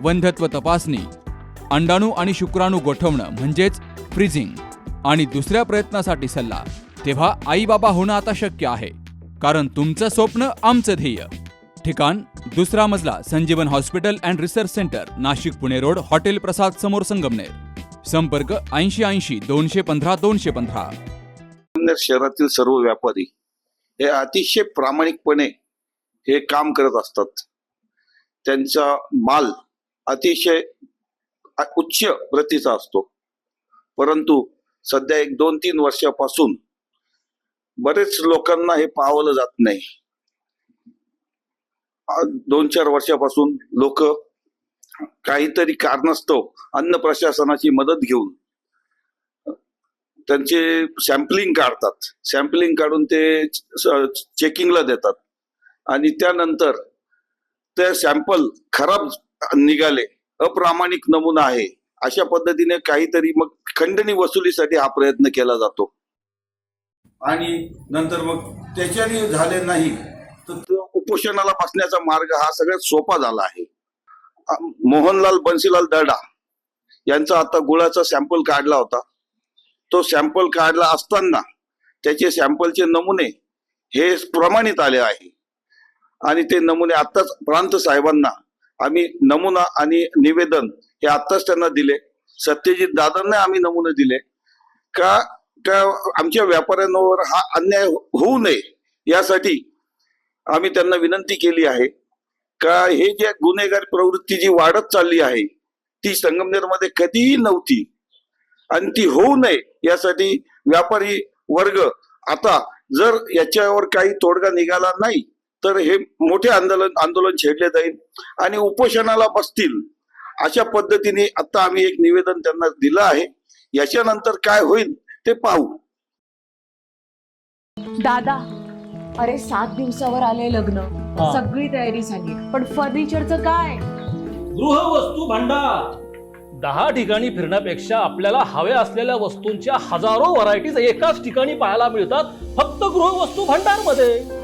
वंध्यत्व तपासणी अंडाणू आणि शुक्राणू गोठवणं म्हणजेच फ्रीजिंग आणि दुसऱ्या प्रयत्नासाठी सल्ला तेव्हा आई बाबा होणं आता शक्य आहे कारण तुमचं स्वप्न आमचं ध्येय. ठिकाण दुसरा मजला Sanjeevan hospital and research centre Nashik Pune road hotel Prasad समोर संगमनेर. संपर्क ऐंशी ऐंशी दोनशे पंधरा दोनशे पंधरा. शहरातील सर्व व्यापारी हे अतिशय प्रामाणिकपणे हे काम करत असतात. त्यांचा माल अतिशय उच्च प्रतीचा असतो. परंतु सध्या एक दोन तीन वर्षापासून बरेच लोकांना हे पावलं जात नाही. दोन चार वर्षापासून लोक काहीतरी कारणास्तव अन्न प्रशासनाची मदत घेऊन त्यांचे सॅम्पलिंग काढतात. सॅम्पलिंग काढून ते चेकिंगला देतात. आणि त्यानंतर ते सॅम्पल खराब निघाले अप्रामाणिक नमुना आहे अशा पद्धतीने काहीतरी मग खंडणी वसुलीसाठी हा प्रयत्न केला जातो. आणि नंतर मग त्याच्याने झाले नाही तर उपोषणाला बसण्याचा मार्ग हा सगळ्यात सोपा झाला आहे. मोहनलाल बन्सीलाल दर्डा यांचा आता गुळाचा सॅम्पल काढला होता. तो सॅम्पल काढला असताना त्याचे सॅम्पलचे नमुने हे प्रमाणित आले आहे. आणि ते नमुने आत्ताच प्रांत साहेबांना आम्ही नमुना आणि निवेदन हे आत्ताच त्यांना दिले. सत्यजित दादांना आम्ही नमुने दिले. का का आमच्या व्यापाऱ्यांवर हा अन्याय होऊ नये यासाठी आम्ही त्यांना विनंती केली आहे. का हे जे गुन्हेगार प्रवृत्ती जी वाढत चालली आहे ती संगमनेरमध्ये कधीही नव्हती आणि ती होऊ नये यासाठी व्यापारी वर्ग आता जर याच्यावर काही तोडगा निघाला नाही तर हे मोठे आंदोलन आंदोलन छेडले जाईल. आणि उपोषणाला बसतील अशा पद्धतीने आता आम्ही एक निवेदन त्यांना दिलं आहे. याच्यानंतर काय होईल ते पाहू. दादा अरे सात दिवसावर आले लग्न. हा. सगळी तयारी झाली. पण फर्निचरचं काय? गृहवस्तू भांडार. दहा ठिकाणी फिरण्यापेक्षा आपल्याला हव्या असलेल्या वस्तूंच्या हजारो व्हरायटीज एकाच ठिकाणी पाहायला मिळतात फक्त गृहवस्तू भांडारमध्ये